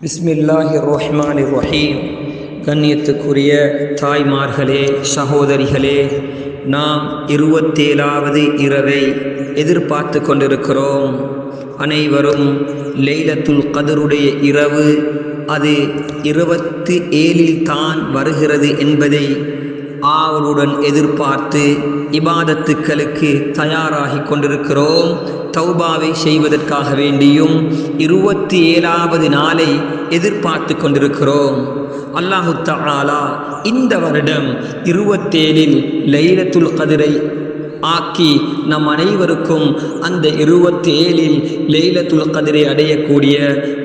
பிஸ்மில்லாஹி ரஹ்மான் ரஹீம் கண்ணியத்துக்குரிய தாய்மார்களே சகோதரிகளே நாம் இருபத்தேழாவது இரவை எதிர்பார்த்து கொண்டிருக்கிறோம். அனைவரும் லெய்லத்துல் கதருடைய இரவு அது இருபத்து ஏழில் தான் வருகிறது என்பதை ஆவலுடன் எதிர்பார்த்து இபாதத்துக்களுக்கு தயாராகி கொண்டிருக்கிறோம். தௌபாவை செய்வதற்காக வேண்டியும் இருபத்தி ஏழாவது நாளை எதிர்பார்த்து கொண்டிருக்கிறோம். அல்லாஹு தாலா இந்த வருடம் இருபத்தேழில் லைலத்துல் கதிரை ஆக்கி நம் அனைவருக்கும் அந்த இருபத்தி ஏழில் லைலத்துல் கதிரை அடையக்கூடிய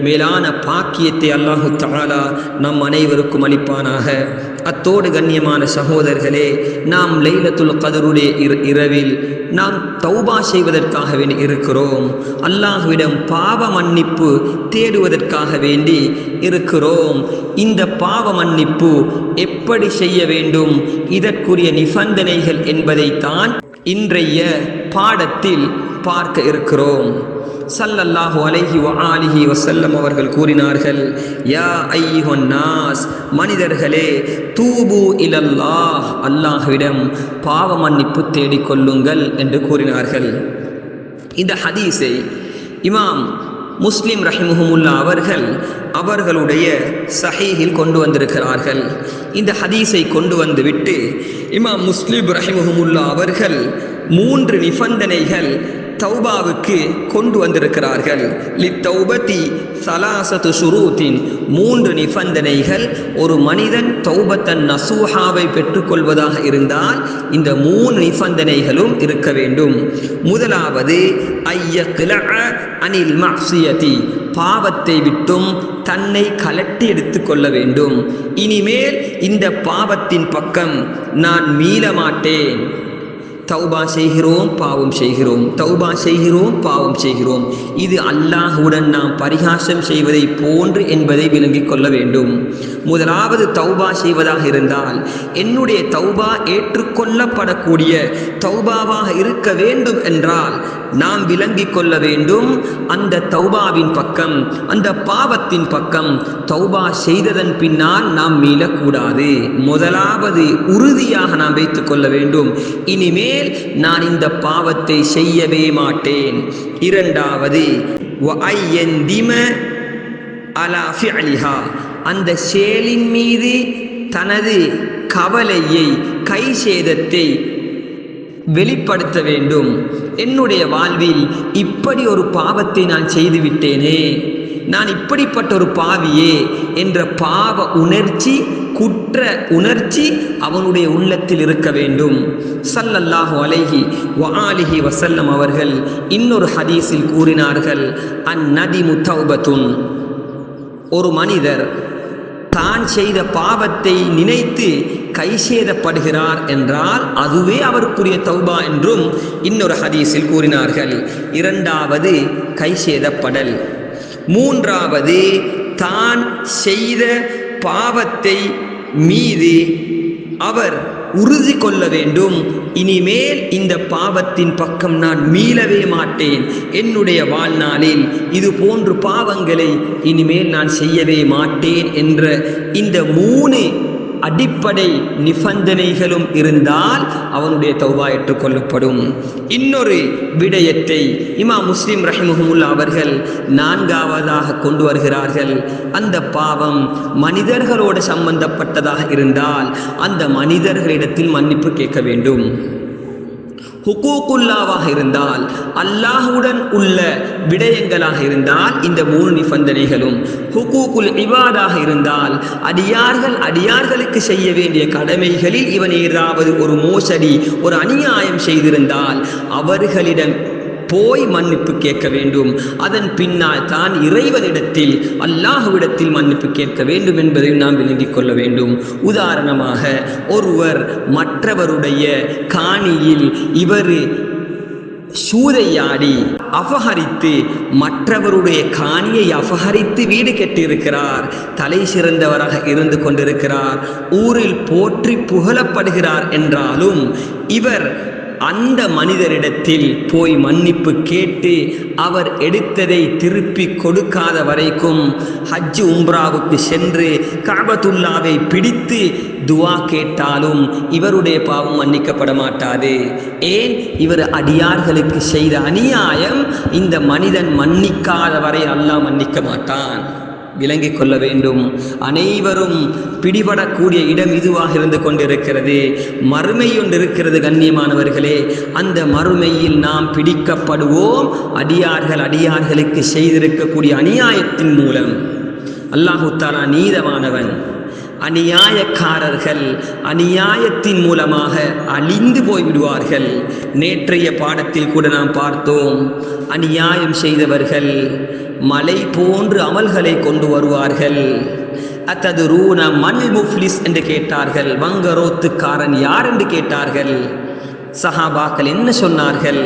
மேலான பாக்கியத்தை அல்லாஹு தாலா நம் அனைவருக்கும் அளிப்பானாக. அத்தோடு கண்ணியமான சகோதரர்களே நாம் லைலத்துல் கதருடைய இர இரவில் நாம் தௌபா செய்வதற்காக வேண்டி இருக்கிறோம். அல்லாஹ்விடம் பாவ மன்னிப்பு தேடுவதற்காக வேண்டி இருக்கிறோம். இந்த பாவ மன்னிப்பு எப்படி செய்ய வேண்டும்? இதற்குரிய நிபந்தனைகள் என்பதைத்தான் இன்றைய பாடத்தில் பார்க்க இருக்கிறோம். சல்லல்லாஹு அலைஹி ஆலிஹி வசல்லம் அவர்கள் கூறினார்கள் யா ஐயுஹன் நாஸ் மனிதர்களே தூபு இலல்லாஹ் அல்லாஹ்விடம் பாவ மன்னிப்பு தேடிக்கொள்ளுங்கள் என்று கூறினார்கள். இந்த ஹதீஸை இமாம் முஸ்லிம் ரஹிமுஹமுல்லா அவர்கள் அவர்களுடைய சஹீஹில் கொண்டு வந்திருக்கிறார்கள். இந்த ஹதீஸை கொண்டு வந்துவிட்டு இமாம் முஸ்லிம் ரஹிமுஹமுல்லா அவர்கள் மூன்று நிபந்தனைகள் தௌபாவுக்கு கொண்டு வந்திருக்கிறார்கள். லித்தௌபதி சலாசத்து சுரூத்தின் மூன்று நிபந்தனைகள். ஒரு மனிதன் தௌபத்தன் நசூஹாவை பெற்றுக்கொள்வதாக இருந்தால் இந்த மூணு நிபந்தனைகளும் இருக்க வேண்டும். முதலாவது ஐய அனில் மக்சியதி பாவத்தை விட்டும் தன்னை கலட்டி எடுத்துக்கொள்ள வேண்டும். இனிமேல் இந்த பாவத்தின் பக்கம் நான் மீள மாட்டேன். தௌபா செய்கிறோம் பாவம் செய்கிறோம். தௌபா செய்கிறோம் பாவம் செய்கிறோம். இது அல்லாஹுடன் நாம் பரிகாசம் செய்வதை போன்று என்பதை விளங்கிக் கொள்ள வேண்டும். முதலாவது தௌபா செய்வதாக இருந்தால் என்னுடைய தௌபா ஏற்றுக்கொள்ளப்படக்கூடிய தௌபாவாக இருக்க வேண்டும் என்றால் நாம் விளங்கிக் கொள்ள வேண்டும் அந்த தௌபாவின் பக்கம் அந்த பாவத்தின் பக்கம். தௌபா செய்ததன் பின்னால் நாம் மீளக்கூடாது. முதலாவது உறுதியாக நாம் வைத்துக் கொள்ள வேண்டும். மேல் நான் இந்த பாவத்தை செய்யவே மாட்டேன். இரண்டாவது அந்த செயலின் மீது தனது கவலையை கை சேதத்தை வெளிப்படுத்த வேண்டும். என்னுடைய வாழ்வில் இப்படி ஒரு பாவத்தை நான் செய்துவிட்டேனே. நான் இப்படிப்பட்ட ஒரு பாவியே என்ற பாவ உணர்ச்சி குற்ற உணர்ச்சி அவனுடைய உள்ளத்தில் இருக்க வேண்டும். சல்லல்லாஹு அலைஹி வஆலிஹி வசல்லம் அவர்கள் இன்னொரு ஹதீஸில் கூறினார்கள் அந்நதி முத்தௌபத்துன் ஒரு மனிதர் தான் செய்த பாவத்தை நினைத்து கைசேதப்படுகிறார் என்றால் அதுவே அவருக்குரிய தௌபா என்றும் இன்னொரு ஹதீஸில் கூறினார்கள். இரண்டாவது கைசேதப்படல். மூன்றாவது தான் செய்த பாவத்தை மீது அவர் உறுதி கொள்ள வேண்டும். இனிமேல் இந்த பாவத்தின் பக்கம் நான் மீளவே மாட்டேன். என்னுடைய வாழ்நாளில் இது போன்று பாவங்களை இனிமேல் நான் செய்யவே மாட்டேன் என்ற இந்த மூணு அடிப்படை நிபந்தனைகளும் இருந்தால் அவனுடைய தௌபா ஏற்றுக்கொள்ளப்படும். இன்னொரு விடயத்தை இமா முஸ்லிம் ரஹிமுகமுல்லா அவர்கள் நான்காவதாக கொண்டு வருகிறார்கள். அந்த பாவம் மனிதர்களோடு சம்பந்தப்பட்டதாக இருந்தால் அந்த மனிதர்களிடத்தில் மன்னிப்பு கேட்க வேண்டும். ஹுக்கூக்குல்லாவாக இருந்தால் அல்லாஹுடன் உள்ள விடயங்களாக இருந்தால் இந்த மூணு நிபந்தனைகளும். ஹுக்கூக்குல் இவாதாக இருந்தால் அடியார்கள் அடியார்களுக்கு செய்ய வேண்டிய கடமைகளில் இவன் ஏதாவது ஒரு மோசடி ஒரு அநியாயம் செய்திருந்தால் அவர்களிடம் போய் மன்னிப்பு கேட்க வேண்டும். அதன் பின்னால் தான் இறைவனிடத்தில் அல்லாஹுவிடத்தில் மன்னிப்பு கேட்க வேண்டும் என்பதையும் நாம் விளங்கிக் கொள்ள வேண்டும். உதாரணமாக ஒருவர் மற்றவருடைய காணியில் இவர் சூதையாடி அபகரித்து மற்றவருடைய காணியை அபகரித்து வீடு கட்டியிருக்கிறார். தலை சிறந்தவராக இருந்து கொண்டிருக்கிறார். ஊரில் போற்றி புகழப்படுகிறார் என்றாலும் இவர் அந்த மனிதரிடத்தில் போய் மன்னிப்பு கேட்டு அவர் எடுத்ததை திருப்பி கொடுக்காத வரைக்கும் ஹஜ் உம்ராவுக்கு சென்று காபத்துல்லாவை பிடித்து துவா கேட்டாலும் இவருடைய பாவம் மன்னிக்கப்பட மாட்டாது. ஏன்? இவர் அடியார்களுக்கு செய்த அநியாயம். இந்த மனிதன் மன்னிக்காத வரை அல்லாஹ் மன்னிக்க மாட்டான். விளங்கிக் கொள்ள வேண்டும். அனைவரும் பிடிபடக்கூடிய இடம் இதுவாக இருந்து கொண்டிருக்கிறது. மறுமை ஒன்று இருக்கிறது கண்ணியமானவர்களே. அந்த மறுமையில் நாம் பிடிக்கப்படுவோம். அடியார்கள் அடியார்களுக்கு செய்திருக்கக்கூடிய அநியாயத்தின் மூலம். அல்லாஹு தாலா நீதமானவன் அநியாயக்காரர்கள் அநியாயத்தின் மூலமாக அழிந்து போய்விடுவார்கள். நேற்றைய பாடத்தில் கூட நாம் பார்த்தோம் அநியாயம் செய்தவர்கள் மலை போன்று அமல்களை கொண்டு வருவார்கள். அத்தது ரூன மண் முஃப்லிஸ் என்று கேட்டார்கள் வங்கரோத்துக்காரன் யார் என்று கேட்டார்கள். சஹாபாக்கள் என்ன சொன்னார்கள்?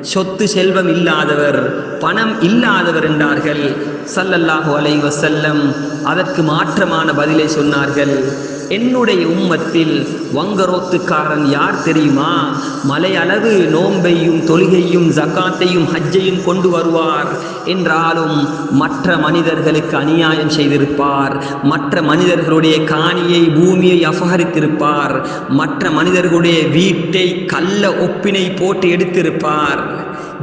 சொத்து செல்வம் இல்லாதவர் பணம் இல்லாதவர் என்றார்கள். சல்லல்லாஹு அலைஹி வஸல்லம். அதற்கு மாற்றமான பதிலை சொன்னார்கள். என்னுடைய உம்மத்தில் வங்கரோத்துக்காரன் யார் தெரியுமா? மலையளவு நோன்பையும் தொழுகையும் ஜக்காத்தையும் ஹஜ்ஜையும் கொண்டு வருவார் என்றாலும் மற்ற மனிதர்களுக்கு அநியாயம் செய்திருப்பார். மற்ற மனிதர்களுடைய காணியை பூமியை அபகரித்திருப்பார். மற்ற மனிதர்களுடைய வீட்டை கள்ள ஒப்பினை போட்டு எடுத்திருப்பார்.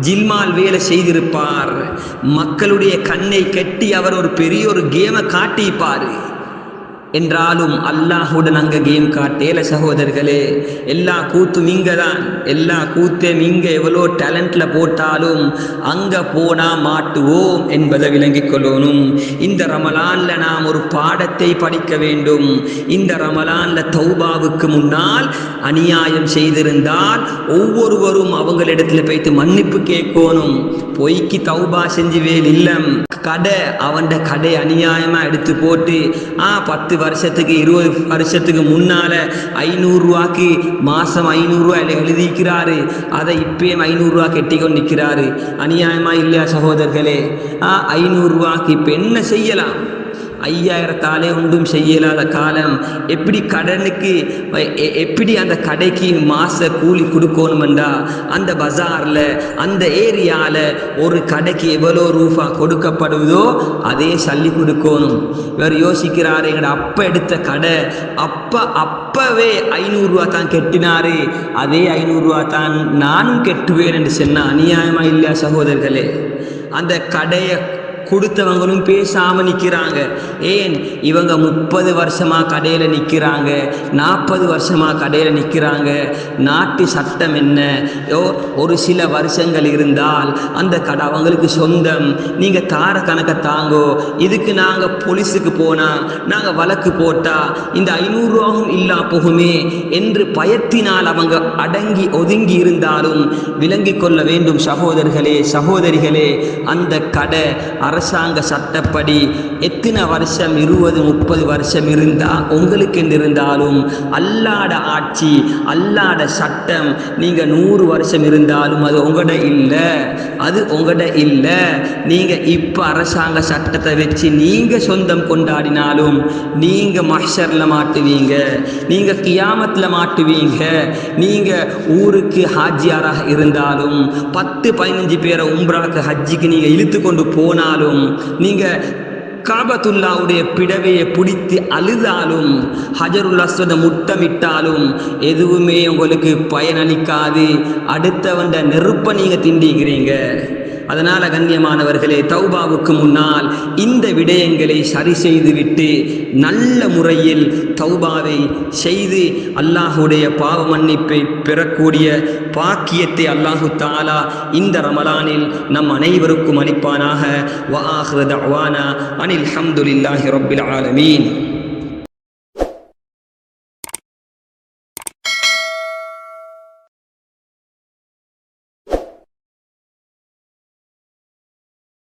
ஜில்மால் வேலை செய்திருப்பார். மக்களுடைய கண்ணை கட்டி அவர் ஒரு பெரிய ஒரு கேமை காட்டிப்பார். என்றாலும் அல்லாஹுடன் அங்கே கேம் காட்டேல சகோதரர்களே எல்லா கூத்தும் இங்கே தான் எல்லா கூத்தையும் இங்கே எவ்வளோ டேலண்டில் போட்டாலும் அங்கே போனால் மாட்டுவோம் என்பதை விளங்கிக் கொள்ளணும். இந்த ரமலானில் நாம் ஒரு பாடத்தை படிக்க வேண்டும். இந்த ரமலானில் தௌபாவுக்கு முன்னால் அநியாயம் செய்திருந்தால் ஒவ்வொருவரும் அவங்களிடத்துல போய்த்து மன்னிப்பு கேட்கணும். பொய்க்கு தௌபா செஞ்சு வேல் இல்லம். கடை அவன் கடை அநியாயமா எடுத்து போட்டு ஆ பத்து வருஷத்துக்கு இருபது வருஷத்துக்கு முன்னால ஐநூறுரூவாக்கு மாசம் ஐநூறுரூவா எழுதிக்கிறாரு அதை இப்பயும் ஐநூறுரூவா கெட்டி கொண்டு நிற்கிறாரு. அநியாயமா இல்லையா சகோதரர்களே? ஐநூறுரூவாக்கு இப்போ என்ன செய்யலாம்? ஐயாயிரத்தாலே ஒன்றும் செய்யலாத காலம். எப்படி கடனுக்கு எ- எப்படி அந்த கடைக்கு மாச கூலி கொடுக்கணுமெண்டா? அந்த பஜாரில் அந்த ஏரியாவில் ஒரு கடைக்கு எவ்வளோ ரூபா கொடுக்கப்படுவதோ அதே சல்லி கொடுக்கணும். இவர் யோசிக்கிறார் எங்கட அப்பா எடுத்த கடை அப்பா அப்பவே ஐநூறுரூவா தான் கெட்டினாரு. அதே ஐநூறுரூவா தான் நானும் கெட்டுவேன் என்று சொன்ன அநியாயமா இல்லையா சகோதரர்களே? அந்த கடையை கொடுத்தவங்களும் பேசாமல் நிற்கிறாங்க ஏன்? இவங்க முப்பது வருஷமா கடையில் நிக்கிறாங்க. நாற்பது வருஷமா கடையில் நிக்கிறாங்க. நாட்டு சட்டம் என்ன? ஓ ஒரு சில வருஷங்கள் இருந்தால் அந்த கடை அவங்களுக்கு சொந்தம். நீங்க தார கணக்கை தாங்கோ. இதுக்கு நாங்க போலீஸுக்கு போனால் நாங்க வழக்கு போட்டால் இந்த ஐநூறுரூவாவும் இல்லா போகுமே என்று பயத்தினால் அவங்க அடங்கி ஒதுங்கி இருந்தாலும் விளங்கிக் கொள்ள வேண்டும் சகோதரர்களே சகோதரிகளே. அந்த கடை அரசாங்க சட்டப்படி எத்தனை வருஷம் இருபது முப்பது வருஷம் இருந்தால் உங்களுக்கு இருந்தாலும் அல்லாட ஆட்சி அல்லாட சட்டம் நீங்கள் நூறு வருஷம் இருந்தாலும் அது உங்கள்ட இல்லை. அது உங்கள்ட இல்லை. நீங்கள் இப்போ அரசாங்க சட்டத்தை வச்சு நீங்கள் சொந்தம் கொண்டாடினாலும் நீங்கள் மஹ்ஷர்ல மாட்டுவீங்க. நீங்கள் கியாமத்தில் மாட்டுவீங்க. நீங்கள் ஊருக்கு ஹாஜியாராக இருந்தாலும் பத்து பதினஞ்சு பேரை உம்ராக்கு ஹஜ்ஜிக்கு நீங்கள் இழுத்து கொண்டு அழுதாலும் நீங்க காபத்துல்லாவுடைய பிடவையை பிடித்து அழுதாலும் ஹஜருல் அஸ்வத முட்டமிட்டாலும் எதுவுமே உங்களுக்கு பயனளிக்காது. அடுத்தவண்ட நெருப்பை நீங்க திண்டிக்கிறீங்க அதனால கண்ணியமானவர்களே தௌபாவுக்கு முன்னால் இந்த விடயங்களை சரி செய்துவிட்டு நல்ல முறையில் தௌபாவை செய்து அல்லாஹுடைய பாவ மன்னிப்பை பெறக்கூடிய பாக்கியத்தை அல்லாஹு தாலா இந்த ரமலானில் நம் அனைவருக்கும் அளிப்பானாக. வ ஆஹிரு தஅவானா அனில் ஹம்துலில்லாஹி ரொப்பில் ஆலமீன்.